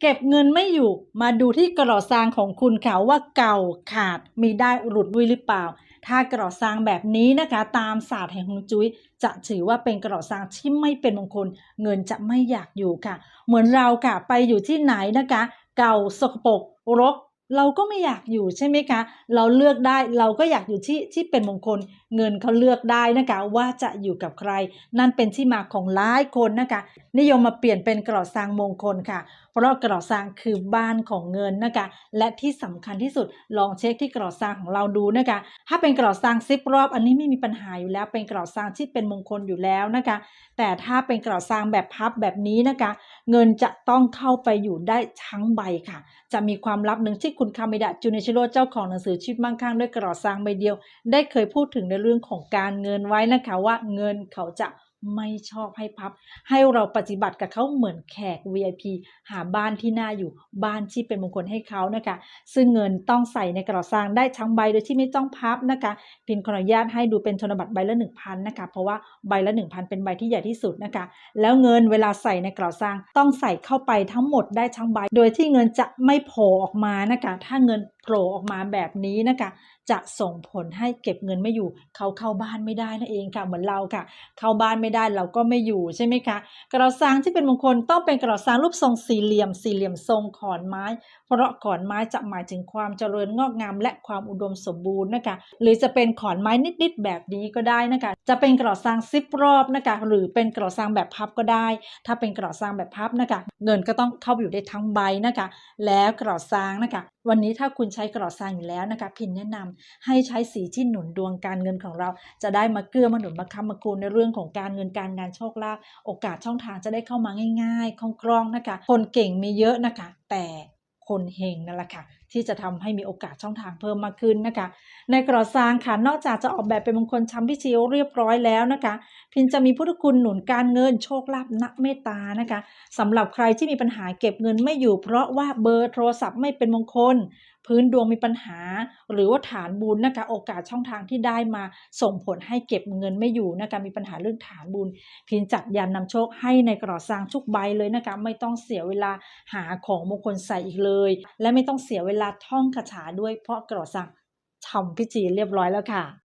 เก็บเงินไม่อยู่มาดูที่กระดซางของคุณค่ะว่าเก่าขาดมีได้หลุดด้วยหรือเปล่า ถ้ากระดซางแบบนี้นะคะ ตามศาสตร์แห่งฮวงจุ้ยจะถือว่าเป็นกระดซางที่ไม่เป็นมงคล เงินจะไม่อยากอยู่ค่ะ เหมือนเราค่ะไปอยู่ที่ไหนนะคะ เก่าสกปรกรก เราก็ไม่อยากอยู่ใช่ไหมคะ เราเลือกได้เราก็อยากอยู่ที่ที่เป็นมงคล เงินเขาเลือกได้นะคะว่าจะอยู่กับใคร นั่นเป็นที่มาของหลายคนนะคะนิยมมาเปลี่ยนเป็นกรอซางมงคลค่ะ เพราะกรอซางคือบ้านของเงินนะคะและที่สำคัญที่สุดลองเช็คที่กรอซางของเราดูนะคะ ถ้าเป็นกรอซางซิปรอบ อันนี้ไม่มีปัญหาอยู่แล้ว เป็นกรอซางที่เป็นมงคลอยู่แล้วนะคะ แต่ถ้าเป็นกรอซางแบบพับแบบนี้นะคะ เงินจะต้องเข้าไปอยู่ได้ทั้งใบค่ะ จะมีความลับหนึ่งที่คุณคามิดะจูเนชิโร่เจ้าของหนังสือชีวิตมั่งคั่งด้วยกรอซางใบเดียว ได้เคยพูดถึงในเรื่องของการเงินไว้นะคะว่าเงินเขาจะ ไม่ชอบให้พับ ให้เราปฏิบัติกับเขาเหมือนแขก VIP หาบ้านที่น่าอยู่บ้านที่เป็นมงคลให้เขานะคะ ซึ่งเงินต้องใส่ในกระซางได้ทั้งใบโดยที่ไม่ต้องพับนะคะพินขออนุญาตให้ดูเป็นธนบัตรใบละ 1,000นะคะเพราะว่าใบละ 1,000 เป็นใบที่ใหญ่ที่สุดนะคะ แล้วเงินเวลาใส่ในกระซางต้องใส่เข้าไปทั้งหมดได้ทั้งใบ โดยที่เงินจะไม่โผล่ออกมานะคะถ้าเงินโผล่ออกมาแบบนี้นะคะ จะส่งผลให้เก็บเงินไม่อยู่ เขาเข้าบ้านไม่ได้นั่นเองค่ะเหมือนเราค่ะ เข้าบ้านไม่ได้เราก็ไม่อยู่ใช่ไหมคะกระซางที่เป็นมงคลต้องเป็นกระซางรูปทรงสี่เหลี่ยม สี่เหลี่ยมทรงขอนไม้ เพราะขอนไม้จะหมายถึงความเจริญงอกงาม และความอุดมสมบูรณ์นะคะ หรือจะเป็นขอนไม้นิดๆแบบนี้ก็ได้นะคะ จะเป็นกระซางซิปรอบนะคะ หรือเป็นกระซางแบบพับก็ได้ ถ้าเป็นกระซางแบบพับนะคะ เงินก็ต้องเข้าไปอยู่ได้ทั้งใบนะคะ แล้วกระซางนะคะ วันนี้ถ้าคุณใช้กระซางอยู่แล้วนะคะ พินแนะนำให้ใช้สีที่หนุนดวงการเงินของเรา จะได้มาเกื้อมาหนุนมาค้ำมาคูณในเรื่องของการเงินการงานโชคลาภโอกาสช่องทางจะได้เข้ามาง่ายๆคล่องๆนะคะ คนเก่งมีเยอะนะคะ แต่ คนเฮงนั่นแหละค่ะ ที่จะทำให้มีโอกาสช่องทางเพิ่มมากขึ้นนะคะ ในกระซางค่ะนอกจากจะออกแบบเป็นมงคลช้ำพิชิเรียบร้อยแล้วนะคะ พินจะมีพุทธคุณหนุนการเงินโชคลาภนักเมตตานะคะสำหรับใครที่มีปัญหาเก็บเงินไม่อยู่ เพราะว่าเบอร์โทรศัพท์ไม่เป็นมงคล พื้นดวงมีปัญหา หรือว่าฐานบุญนะคะโอกาสช่องทางที่ได้มาส่งผลให้เก็บเงินไม่อยู่นะคะมีปัญหาเรื่องฐานบุญ พินจัดยันนำโชคให้ในกระซางทุกใบเลยนะคะไม่ต้องเสียเวลาหาของมงคลใส่อีกเลยและไม่ต้องเสียเวลาท่องคาถาด้วยเพราะกระสังทำพิธีเรียบร้อยแล้วค่ะ